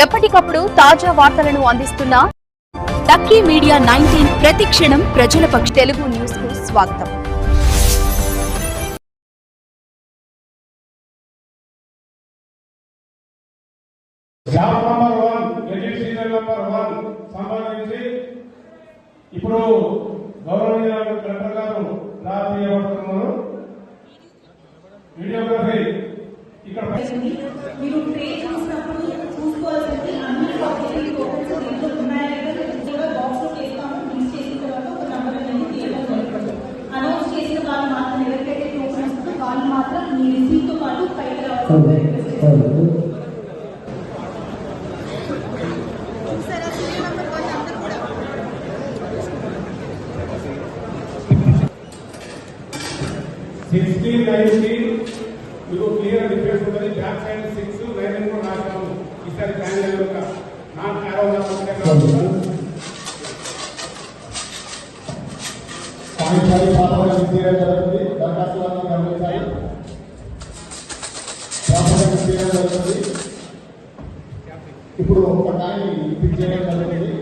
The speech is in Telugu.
ఎప్పటికప్పుడు తాజా వార్తలను అందిస్తున్న లక్కీ మీడియా నైన్టీన్ ప్రతి క్షణం ప్రజల పక్ష తెలుగు న్యూస్కు స్వాగతం. Job number one edit serial number one సంబంధించి ఇప్పుడు గౌరవనీయ కలెక్టర్ గారు చేయబడుతున్నారు వీడియోగ్రఫీ ఇక్కడ మీరు ట్రే చూసినప్పుడు వాళ్ళు మాత్రం మీ రిసీట్ తో పాటు పైకి రావాల్సిందిగా రిక్వెస్ట్ చేస్తున్నాను. సిక్స్టీన్ నైన్టీ మీకు క్లియర్ డిఫరెన్స్ ఉంటుంది బ్యాక్ సైడ్ సిక్స్ నైన్ కూడా రాశాము ఈసారి ప్యానల్ యొక్క నాట్ యారో కాకుండా పాఠశాల పాఠశాల జరుగుతుంది ఇప్పుడు ఒక టైం ఫిక్స్ చేయడం జరుగుతుంది.